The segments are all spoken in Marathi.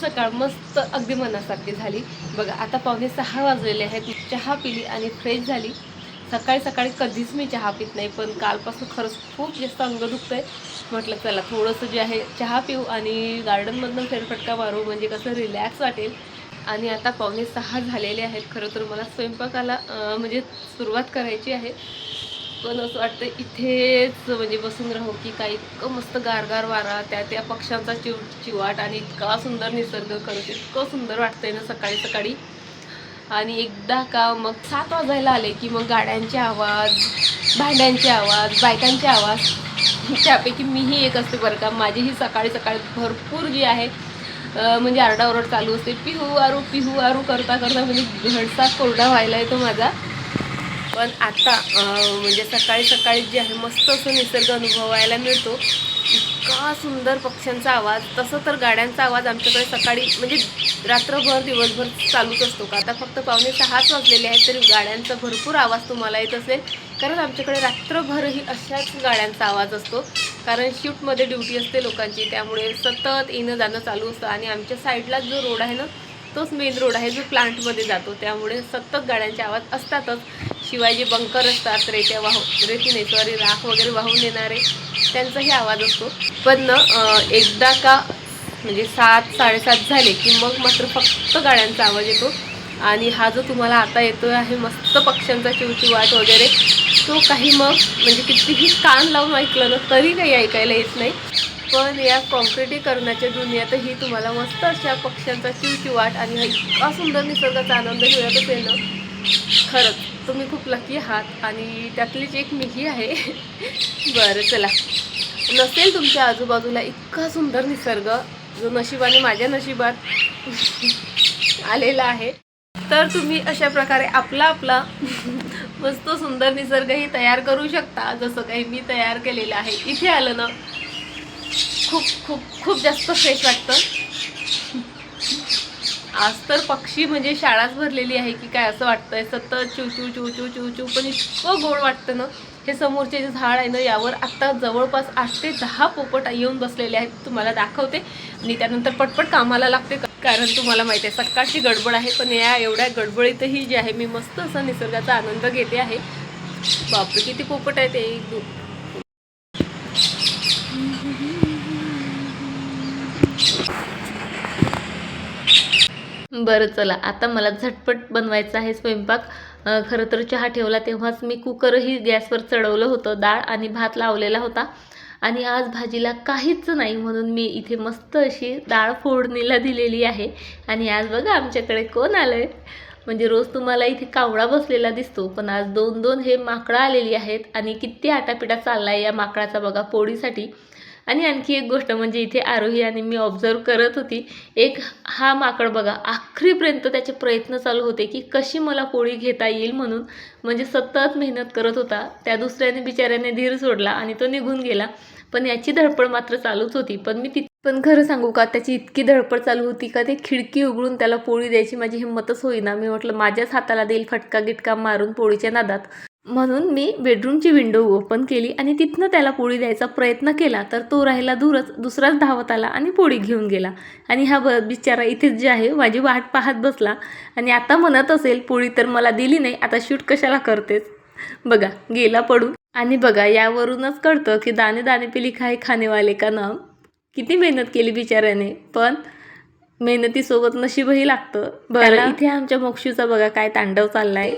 सकाळ मस्त अगदी मनासारखी झाली. बघा आता पावणे सहा वाजलेले आहेत. चहा पिली आणि फ्रेश झाली. सकाळी सकाळी कधीच मी चहा पित नाही पण कालपासून खरंच खूप जास्त अंग दुखतंय. म्हटलं चला थोडंसं जे आहे चहा पिऊ आणि गार्डनमधनं फेरफटका मारू म्हणजे कसं रिलॅक्स वाटेल. आणि आता पावणे सहा झालेले आहेत. खरं तर मला स्वयंपाकाला म्हणजे सुरुवात करायची आहे. पण असं वाटतं इथेच म्हणजे बसून राहू की काय इतकं मस्त गारगार वारा त्या त्या पक्ष्यांचा चिव चिवाट आणि इतका सुंदर निसर्ग खरंच इतकं सुंदर वाटतंय ना सकाळी सकाळी. आणि एकदा का मग सात वाजायला आले की मग गाड्यांचे आवाज भांड्यांचे आवाज बायकांचे आवाज त्यापैकी मीही एक असते बरं का. माझीही सकाळी सकाळी भरपूर जी आहे म्हणजे आरडाओरड चालू असते. पिहू आरू पिहू आरू करता करता म्हणजे घडसा कोरडा व्हायला येतो माझा. पण आता म्हणजे सकाळी सकाळी जे आहे मस्त असं निसर्ग अनुभवायला मिळतो. इतका सुंदर पक्ष्यांचा आवाज तसं तर गाड्यांचा आवाज आमच्याकडे सकाळी म्हणजे रात्रभर दिवसभर चालूच असतो का? आता फक्त पावणे सहाच वाजलेले आहेत तरी गाड्यांचा भरपूर आवाज तुम्हाला येत असेल. कारण आमच्याकडे रात्रभरही अशाच गाड्यांचा आवाज असतो. कारण शिफ्टमध्ये ड्युटी असते लोकांची त्यामुळे सतत येणं जाणं चालू असतं. आणि आमच्या साईडला जो रोड आहे ना तोच मेन रोड आहे जो प्लांटमध्ये जातो. त्यामुळे सतत गाड्यांचे आवाज असतातच. शिवाय जे बंकर असतात रेत्या वाहू रेतीने सॉरी राख वगैरे वाहून येणारे त्यांचाही आवाज असतो. पण एकदा का म्हणजे सात साडेसात झाले की मग मात्र फक्त गाड्यांचा आवाज येतो. आणि हा जो तुम्हाला आता येतोय आहे मस्त पक्ष्यांचा चिवचिवाट वगैरे तो काही मग म्हणजे कितीही कान लावून ऐकलं ना तरी काही ऐकायला येत नाही. पण या कॉन्क्रिटीकरणाच्या दुनियातही तुम्हाला मस्त अशा पक्ष्यांचा चिवचिवाट आणि इतका सुंदर निसर्गाचा आनंद मिळत असेल ना? खरंच. तुम्ही खूप लकी आहात आणि त्यातलीच एक मीही आहे बरं चला. नसेल तुमच्या आजूबाजूला इतका सुंदर निसर्ग जो नशिबाने माझ्या नशिबात आलेला आहे तर तुम्ही अशा प्रकारे आपला आपला मस्त सुंदर निसर्गही तयार करू शकता जसं काही मी तयार केलेलं आहे. इथे आलं ना खूप खूप खूप जास्त फ्रेश वाटतं. आज तर पक्षी म्हणजे शाळाच भरलेली आहे की काय असं वाटतंय? सतत चू चू चू चू चू चू पण इतकं गोड वाटतं ना. हे समोरचे जे झाड आहे ना यावर आत्ता जवळपास आठ ते दहा पोपट येऊन बसलेले आहेत. तुम्हाला दाखवते. आणि त्यानंतर पटपट कामाला लागते. कारण तुम्हाला माहिती आहे सकाळची गडबड आहे. पण या एवढ्या गडबडीतही जे आहे मी मस्त असा निसर्गाचा आनंद घेते आहे. बापरे किती पोपट आहेत एक बरं चला. आता मला झटपट बनवायचा आहे स्वयंपाक. खरं तर चहा ठेवला तेव्हाच मी कुकरही गॅसवर चढवलं होतं डाळ आणि भात लावलेला होता. आणि आज भाजीला काहीच नाही म्हणून मी इथे मस्त अशी डाळ फोडणीला दिलेली आहे. आणि आज बघा आमच्याकडे कोण आलं आहे म्हणजे रोज तुम्हाला इथे कावळा बसलेला दिसतो पण आज दोन दोन हे माकडं आलेली आहेत. आणि किती आटापिटा चालला आहे या माकडाचा बघा पोळीसाठी. आणि आणखी एक गोष्ट म्हणजे इथे आरोही आणि मी ऑब्झर्व करत होती एक हा माकड बघा आखरीपर्यंत त्याचे प्रयत्न चालू होते की कशी मला पोळी घेता येईल म्हणून. म्हणजे सतत मेहनत करत होता त्या दुसऱ्याने बिचाऱ्याने धीर सोडला आणि तो निघून गेला. पण याची धडपड मात्र चालूच होती. पण मी ती पण खरं सांगू का त्याची इतकी धडपड चालू होती का ते खिडकी उघडून त्याला पोळी द्यायची माझी हिंमतच होईना. मी म्हटलं माझ्याच हाताला देईल फटका गिटका मारून पोळीच्या नादात. म्हणून मी बेडरूमची विंडो ओपन केली आणि तिथनं त्याला पोळी द्यायचा प्रयत्न केला. तर तो राहिला दूरच दुसराच धावत आला आणि पोळी घेऊन गेला. आणि हा ब बिचारा इथेच जे आहे माझी वाट पाहत बसला. आणि आता म्हणत असेल पोळी तर मला दिली नाही आता शूट कशाला करतेस? बघा गेला पडून. आणि बघा यावरूनच कळतं की दाणे दाणे पे लिखा है खानेवाले का नाम किती मेहनत केली बिचाऱ्याने पण मेहनतीसोबत नशीबही लागतं. बरं इथे आमच्या मोक्षूचा बघा काय तांडव चाललाय.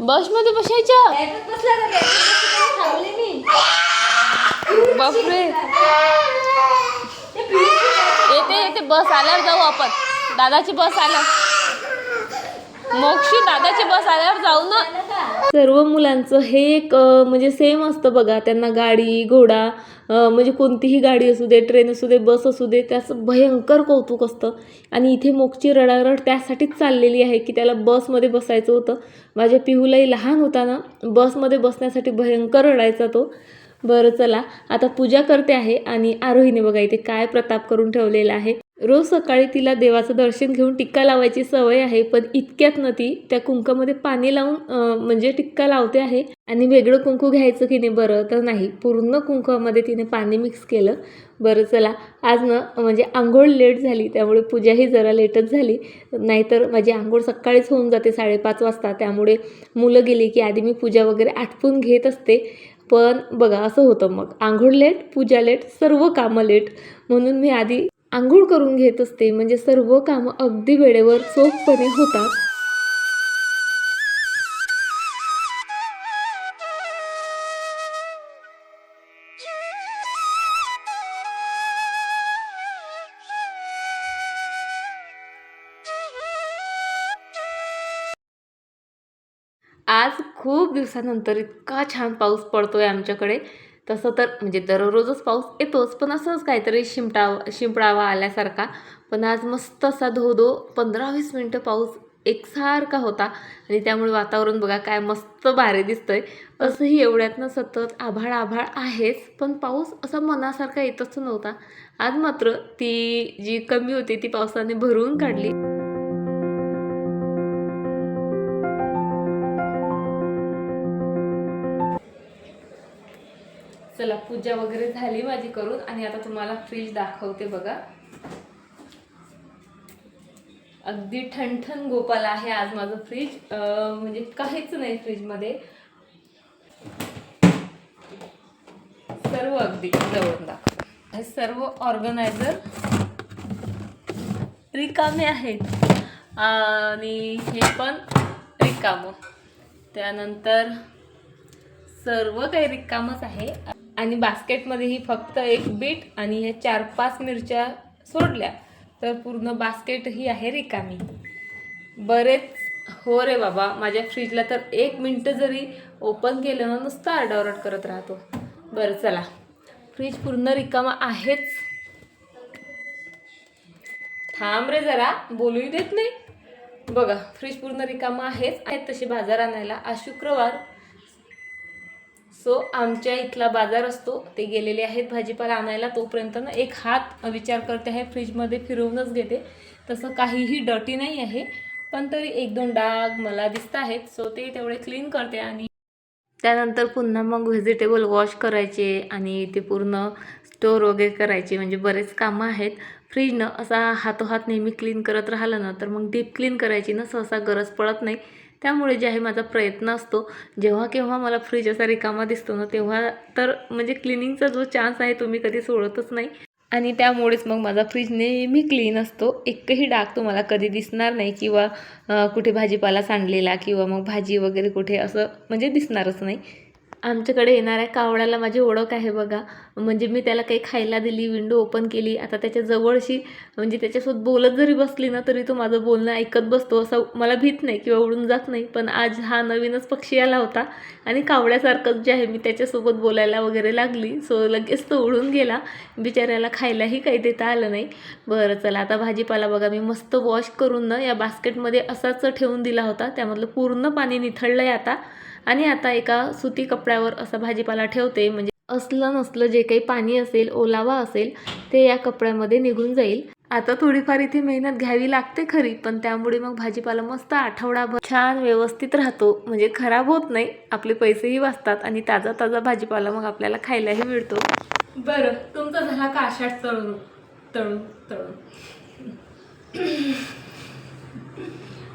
बसमध्ये बसायच्या? बापरे. येते येते बस आल्यावर जाऊ आपण. दादाची बस आल्यावर. मोक्षी? दादाची बस आल्यावर जाऊ ना. सर्व मुलांचं हे एक म्हणजे सेम असतं बघा. त्यांना गाडी घोडा म्हणजे कोणतीही गाडी असू दे ट्रेन असू दे बस असू दे त्याचं भयंकर कौतुक असतं. आणि इथे मोगची रडारड त्यासाठीच चाललेली आहे की त्याला बसमध्ये बसायचं होतं. माझ्या पिहूलाही लहान होता ना बसमध्ये बसण्यासाठी भयंकर रडायचा तो. बरं चला. आता पूजा करते आहे आणि आरोहीने बघा इथे काय प्रताप करून ठेवलेला आहे. रोज सकाळी तिला देवाचं दर्शन घेऊन टिक्का लावायची सवय आहे पण इतक्यात न ती त्या कुंकामध्ये पाणी लावून म्हणजे टिक्का लावते आहे आणि वेगळं कुंकू घ्यायचं की नाही बरं तर नाही. पूर्ण कुंकामध्ये तिने पाणी मिक्स केलं. बरं चला. आज न म्हणजे आंघोळ लेट झाली त्यामुळे पूजाही जरा लेटच झाली. नाहीतर माझी आंघोळ सकाळीच होऊन जाते साडेपाच वाजता. त्यामुळे मुलं गेली की आधी मी पूजा वगैरे आटपून घेत असते. पण बघा असं होतं मग. आंघोळ लेट पूजा लेट सर्व कामं लेट. म्हणून मी आधी आंघोळ करून घेत असते. म्हणजे सर्व कामं अगदी वेळेवर चोखपणे होतात. आज खूप दिवसानंतर इतका छान पाऊस पडतोय आमच्याकडे. तसं तर म्हणजे दररोजच पाऊस येतोच पण असंच काहीतरी शिंपटावा शिंपडावा आल्यासारखा. पण आज मस्त असा धो धो पंधरा वीस मिनटं पाऊस एकसारखा होता. आणि त्यामुळे वातावरण बघा काय मस्त भारी दिसतंय. असंही एवढ्यातनं सतत आभाळ आभाळ आहेच पण पाऊस असा मनासारखा येतच नव्हता. आज मात्र ती जी कमी होती ती पावसाने भरून काढली. पूजा वगैरे झाली माझी करून आणि आता तुम्हाला फ्रीज दाखवते बघा. अगदी ठणठण गोपाल आहे आज माझं फ्रीज म्हणजे काहीच नाही फ्रीजमध्ये सर्व अगदी जवळून दाखव. हे सर्व ऑर्गनायझर रिकामे आहेत. आणि हे पण रिकामं. त्यानंतर सर्व काही रिकामच आहे. आणि बास्केटमध्येही फक्त एक बीट आणि ह्या चार पाच मिरच्या सोडल्या. तर पूर्ण बास्केट ही आहे रिकामी. बरेच हो रे बाबा माझ्या फ्रीजला तर एक मिनटं जरी ओपन केलं ना नुसतं आरडाओरड करत राहतो. बरं चला. फ्रीज पूर्ण रिकामा आहेच. थांब रे जरा बोलूही देत नाही. बघा फ्रीज पूर्ण रिकामा आहेच. आहेत तशी बाजार आणायला आज शुक्रवार. सो आमच्या इथला बाजार असतो ते गेलेले आहेत भाजीपाला आणायला तोपर्यंत ना एक हात विचार करते आहे फ्रीजमध्ये फिरवूनच घेते. तसं काहीही डर्टी नाही आहे पण तरी एक दोन डाग मला दिसत आहेत. सो ते तेवढे क्लीन करते आणि त्यानंतर पुन्हा मग व्हेजिटेबल वॉश करायचे आणि ते पूर्ण स्टोर वगैरे करायचे. म्हणजे बरेच कामं आहेत. फ्रीजनं असा हातोहात नेहमी क्लीन करत राहिलं ना तर मग डीप क्लीन करायची ना सहसा गरज पडत नाही. त्यामुळे जे आहे माझा प्रयत्न असतो जेव्हा केव्हा मला फ्रीज असा रिकामा दिसतो ना तेव्हा तर म्हणजे क्लिनिंगचा जो चान्स आहे तो मी कधी सोडतच नाही. आणि त्यामुळेच मग माझा फ्रीज नेहमी क्लीन असतो. एकही डाग तुम्हाला कधी दिसणार नाही किंवा कुठे भाजीपाला सांडलेला किंवा मग भाजी वगैरे कुठे असं म्हणजे दिसणारच नाही. आमच्याकडे येणाऱ्या कावळ्याला माझी ओळख आहे बघा. म्हणजे मी त्याला काही खायला दिली विंडो ओपन केली. आता त्याच्या जवळशी म्हणजे त्याच्यासोबत बोलत जरी बसली ना तरी तो माझं बोलणं ऐकत बसतो. असं मला भीत नाही किंवा उडून जात नाही. पण आज हा नवीनच पक्षी आला होता. आणि कावळ्यासारखंच जे आहे मी त्याच्यासोबत बोलायला वगैरे लागली. सो लगेच तो उडून गेला. बिचाऱ्याला खायलाही काही देता आलं नाही. बरं चला. आता भाजीपाला बघा. मी मस्त वॉश करून ना या बास्केटमध्ये असाच ठेवून दिला होता. त्यामधलं पूर्ण पाणी निथळलं आहे आता. आणि आता एका सुती कपड्यावर असा भाजीपाला ठेवते. म्हणजे असलं नसलं जे काही पाणी असेल ओलावा असेल ते या कपड्यामध्ये निघून जाईल. आता थोडीफार इथे मेहनत घ्यावी लागते खरी पण त्यामुळे मग भाजीपाला मस्त आठवडाभर छान व्यवस्थित राहतो. म्हणजे खराब होत नाही आपले पैसेही वाचतात आणि ताजा ताजा भाजीपाला मग आपल्याला खायलाही मिळतो. बरं तुमचा झाला का आषाढ तळून तळून तळून?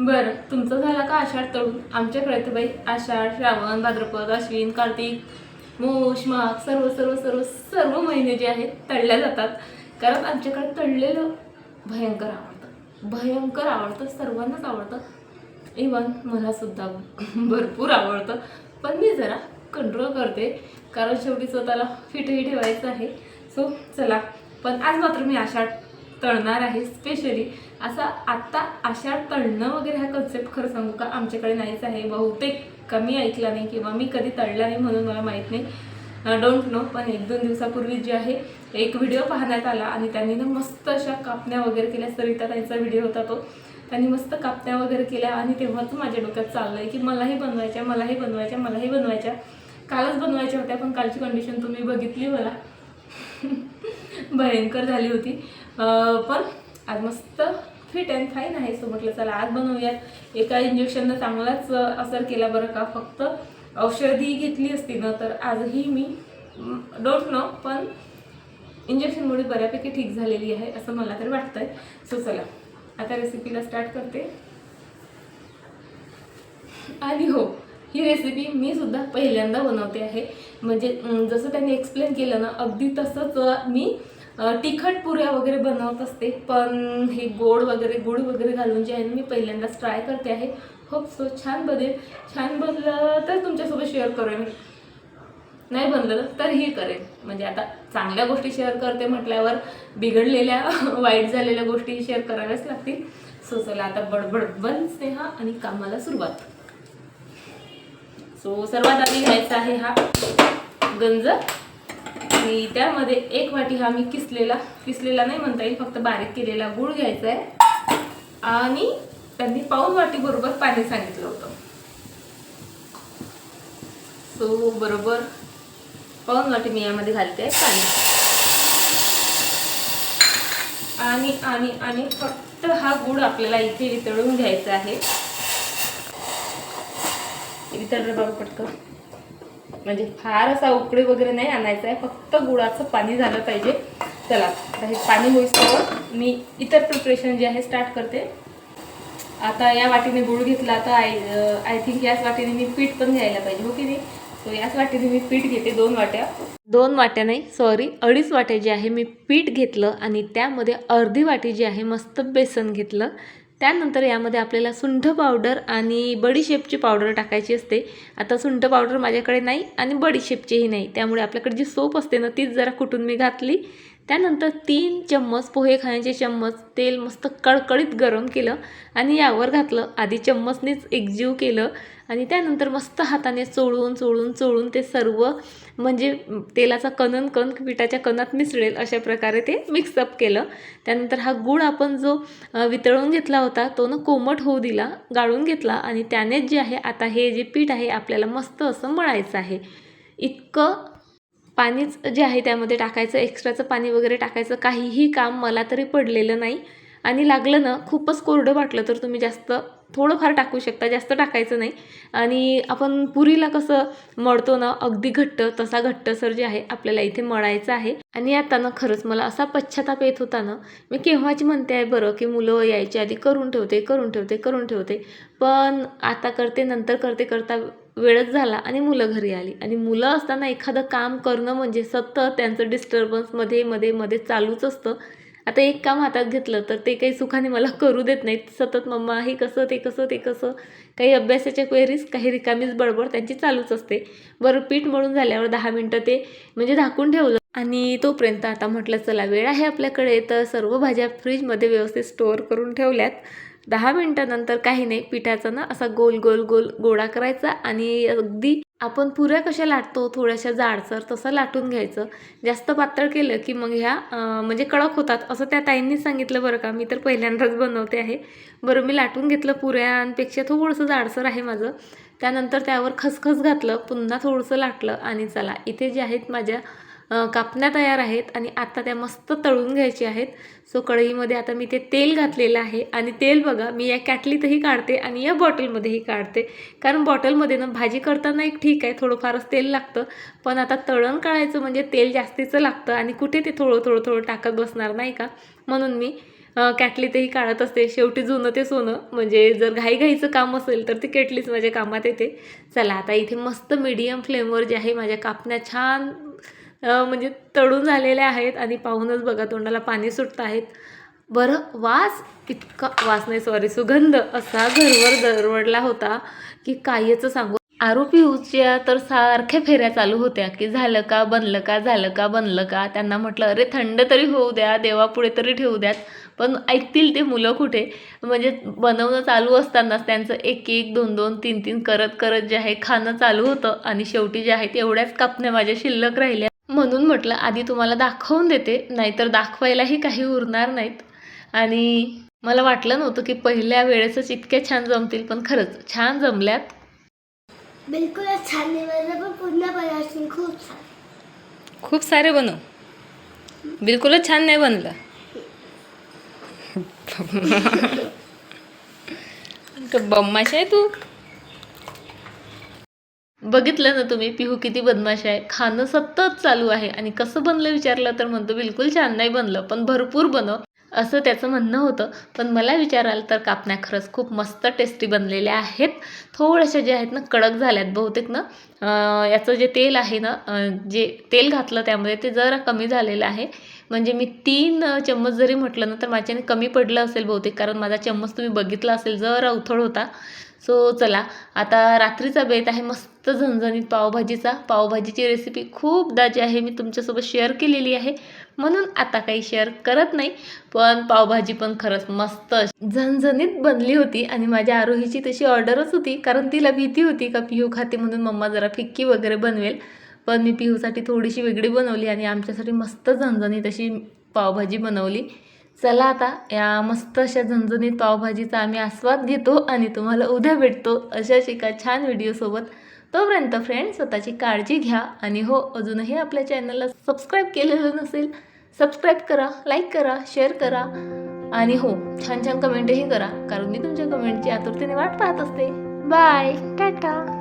बरं तुमचं झाला का आषाढ तळून? आमच्याकडे तर बाई आषाढ श्रावण भाद्रपद अश्विन कार्तिक मोश माघ सर्व सर्व सर्व सर्व महिने जे आहेत तळल्या जातात. कारण आमच्याकडे तळलेलं भयंकर आवडतं. भयंकर आवडतं सर्वांनाच आवडतं. इवन मलासुद्धा भरपूर आवडतं. पण मी जरा कंट्रोल करते. कारण शेवटी स्वतःला फिटही ठेवायचं आहे. सो चला. पण आज मात्र मी आषाढ तळणार आहे स्पेशली असा आत्ता अशा तळणं वगैरे हा कन्सेप्ट खरं सांगू का? आमच्याकडे नाहीच आहे. बहुतेक कमी ऐकला नाही किंवा मी कधी तळला नाही म्हणून मला माहीत नाही. डोंट नो पण एक दोन दिवसापूर्वी जे आहे एक व्हिडिओ पाहण्यात आला आणि त्यांनी ना मस्त अशा कापण्या वगैरे केल्या. सरिता त्यांचा व्हिडिओ होता तो. त्यांनी मस्त कापण्या वगैरे केल्या आणि तेव्हाच माझ्या डोक्यात चाललं आहे की मलाही बनवायच्या मलाही बनवायच्या मलाही बनवायच्या. कालच बनवायच्या होत्या पण कालची कंडिशन तुम्ही बघितली मला. भयंकर झाली होती. पण आज मस्त फिट अँड फाईन आहे. सो म्हटलं चला आज बनवूयात. एका इंजेक्शननं चांगलाच असर केला बरं का फक्त. औषधी घेतली असती ना तर आजही मी डोंट नो पण इंजेक्शनमुळे बऱ्यापैकी ठीक झालेली आहे असं मला तरी आहे सो चला आता रेसिपीला स्टार्ट करते. आणि हो ही रेसिपी मी सुद्धा पहिल्यांदा बनवते आहे. म्हणजे जसं त्यांनी एक्सप्लेन केलं ना अगदी तसंच मी तिखट पुऱ्या वगैरे बनवत असते पण हे गोड वगैरे गुळ वगैरे घालून जे आहे मी पहिल्यांदाच ट्राय करते आहे. होप सो छान बनेल. छान बनलं तर तुमच्यासोबत शेअर करेन. नाही बनलं तर हे करेन. म्हणजे आता चांगल्या गोष्टी शेअर करते म्हटल्यावर बिघडलेल्या वाईट झालेल्या गोष्टी शेअर कराव्याच लागतील. सो चला आता बडबड बन स्नेहा आणि कामाला सुरुवात. सो सर्वात आधी घ्यायचा आहे हा गंज. आणि त्यामध्ये एक वाटी हा मी किसलेला किसलेला नाही म्हणता येईल फक्त बारीक केलेला गूळ घ्यायचा आहे आणि त्यांनी पाऊन वाटी बरोबर पाणी सांगितलं होतं. सो बरोबर पाऊन वाटी मी यामध्ये घालते आहे पाणी. आणि आणि आणि फक्त हा गूळ आपल्याला इथे वितळून घ्यायचा आहे. वितळलं बाबा पटकन. म्हणजे फार असा उकळी वगैरे नाही आणायचा आहे. फक्त गुळाचं पाणी झालं पाहिजे. चला आता हे पाणी होईस्तवर मी इतर प्रिपरेशन जे आहे स्टार्ट करते. आता या वाटीने गुळ घेतला तर आय आय थिंक याच वाटीने मी पीठ पण घ्यायला पाहिजे हो की नाही? सो याच वाटीने मी पीठ घेते दोन वाट्या. दोन वाट्या नाही सॉरी अडीच वाट्या जे आहे मी पीठ घेतलं आणि त्यामध्ये अर्धी वाटी जी आहे मस्त बेसन घेतलं. त्यानंतर यामध्ये आपल्याला सुंठ पावडर आणि बडीशेपची पावडर टाकायची असते. आता सुंठ पावडर माझ्याकडे नाही आणि बडीशेपचीही नाही. त्यामुळे आपल्याकडे जी सोप असते ना तीच जरा कुटून मी घातली. त्यानंतर तीन चम्मच पोहे खाण्याचे चम्मच तेल मस्त कडकडीत गरम केलं आणि यावर घातलं. आधी चम्मचनेच एकजीव केलं. आणि त्यानंतर मस्त हाताने चोळून चोळून चोळून ते सर्व म्हणजे तेलाचा कणन कण पिठाच्या कणात मिसळेल अशा प्रकारे ते मिक्सअप केलं. त्यानंतर हा गूळ आपण जो वितळून घेतला होता तो ना कोमट होऊ दिला गाळून घेतला आणि त्यानेच जे आहे आता हे जे पीठ आहे आपल्याला मस्त असं मळायचं आहे. इतकं पाणीच जे आहे त्यामध्ये टाकायचं एक्स्ट्राचं पाणी वगैरे टाकायचं काहीही काम मला तरी पडलेलं नाही. आणि लागलं ना खूपच कोरडं वाटलं तर तुम्ही जास्त थोडंफार टाकू शकता जास्त टाकायचं नाही. आणि आपण पुरीला कसं मळतो ना अगदी घट्ट तसा घट्टसर जे आहे आपल्याला इथे मळायचं आहे. आणि आता ना खरंच मला असा पश्चाताप येत होता ना मी केव्हाची म्हणते आहे बरं की मुलं यायच्या आधी करून ठेवते करून ठेवते करून ठेवते. पण आता करते नंतर करते करता वेळच झाला आणि मुलं घरी आली. आणि मुलं असताना एखादं काम करणं म्हणजे सतत त्यांचं डिस्टर्बन्समध्ये मध्ये मध्ये चालूच असतं. आता एक काम हातात घेतलं तर ते काही सुखाने मला करू देत नाहीत. सतत मम्मा हे कसं ते कसं ते कसं? काही अभ्यासाच्या क्वेरीज काही रिकामीच बडबड त्यांची चालूच असते. बरं पीठ मळून झाल्यावर दहा मिनटं ते म्हणजे झाकून ठेवलं. आणि तोपर्यंत आता म्हटलं चला वेळ आहे आपल्याकडे. तर सर्व भाज्या फ्रीजमध्ये व्यवस्थित स्टोअर करून ठेवल्यात. दहा मिनटानंतर काही नाही पिठाचा ना असा गोल गोल गोल गोळा करायचा आणि अगदी आपण पुऱ्या कशा लाटतो थोड्याशा जाडसर तसं लाटून घ्यायचं. जास्त पातळ केलं की मग ह्या म्हणजे कडक होतात. असं त्या ताईंनी सांगितलं बरं का. मी तर पहिल्यांदाच बनवते आहे. बरं मी लाटून घेतलं पुऱ्यांपेक्षा थोडंसं जाडसर आहे माझं. त्यानंतर त्यावर खसखस घातलं पुन्हा थोडंसं लाटलं आणि चला इथे जे आहेत माझ्या कापण्या तयार आहेत आणि आता त्या मस्त तळून घ्यायच्या आहेत. सो कढईमध्ये आता मी ते तेल घातलेलं आहे. आणि तेल बघा मी या कॅटलीतही काढते आणि या बॉटलमध्येही काढते. कारण बॉटलमध्ये ना भाजी करताना एक ठीक आहे थोडंफारच तेल लागतं. पण आता तळण काढायचं म्हणजे तेल जास्तीचं लागतं आणि कुठे ते थोडं थोडं थोडं टाकत बसणार नाही का? म्हणून मी कॅटलीतही काढत असते. शेवटी जुनं ते सोनं. म्हणजे जर घाईघाईचं काम असेल तर ती केटलीच माझ्या कामात येते. चला आता इथे मस्त मीडियम फ्लेमवर जे आहे माझ्या कापण्या छान म्हणजे तळून झालेल्या आहेत आणि पाहूनच बघा तोंडाला पाणी सुटत आहेत. बरं वास इतका वास नाही सॉरी सुगंध असा घरवर दरवडला होता की कायचं सांगू? आरोपी उच्या तर सारख्या फेऱ्या चालू होत्या की झालं का बनलं का झालं का बनलं का? त्यांना म्हटलं अरे थंड तरी होऊ द्या देवापुढे तरी ठेवू द्यात. पण ऐकतील ते मुलं कुठे? म्हणजे बनवणं चालू असतानाच त्यांचं एक एक दोन दोन तीन तीन करत करत जे आहे खाणं चालू होतं आणि शेवटी जे आहे एवढ्याच कापण्या माझ्या शिल्लक राहिल्या. म्हणून म्हटलं आधी तुम्हाला दाखवून देते नाहीतर दाखवायलाही काही उरणार नाहीत. आणि मला वाटलं नव्हतं की पहिल्या वेळेसच इतक्या छान जमतील पण खरंच छान जमल्यात. बिलकुलच छान नाही बनलं पण पूर्ण बनवशील खूप छान. खूप सारे बनव बिलकुलच छान नाही बनलं. बम्माश आहे तू? बघितलं ना तुम्ही पिहू किती बदमाश आहे. खाणं सतत चालू आहे आणि कसं बनलं विचारलं तर म्हणतो बिलकुल छान नाही बनलं पण भरपूर बनव असं त्याचं म्हणणं होतं. पण मला विचाराल तर कापण्या खरंच खूप मस्त टेस्टी बनलेल्या आहेत. थोड्याशा ज्या आहेत ना कडक झाल्यात बहुतेक ना. याचं जे तेल आहे ना जे तेल घातलं त्यामध्ये ते जरा कमी झालेलं आहे. म्हणजे मी तीन चम्मच जरी म्हटलं ना तर माझ्याने कमी पडलं असेल बहुतेक कारण माझा चम्मच तुम्ही बघितला असेल जरा उथळ होता. सो चला. आता रात्रीचा बेत आहे. मस्त झणझणीत पावभाजीचा. पावभाजीची रेसिपी खूपदा जी आहे. मी तुमच्यासोबत शेअर केलेली आहे. म्हणून आता काही शेअर करत नाही. पण पावभाजी पण खरंच मस्त झणझणीत बनली होती आणि माझ्या आरोहीची तशी ऑर्डरच होती. कारण तिला भीती होती का पिहू खाते म्हणून मम्मा जरा फिक्की वगैरे बनवेल. पण मी पिहूसाठी थोडीशी वेगळी बनवली आणि आमच्यासाठी मस्त झणझणीत अशी पावभाजी बनवली. चला आता या मस्त अशा झणझणीत पावभाजीचा आम्ही आस्वाद घेतो आणि तुम्हाला उद्या भेटतो अशाच एका छान व्हिडिओसोबत तोपर्यंत फ्रेंड स्वतःची काळजी घ्या आणि हो अजूनही आपल्या चॅनलला सबस्क्राईब केलेलं नसेल सबस्क्राईब करा लाईक करा शेअर करा आणि हो छान छान कमेंटही करा कारण मी तुमच्या कमेंटची आतुरतेने वाट पाहत असते. बाय टाटा.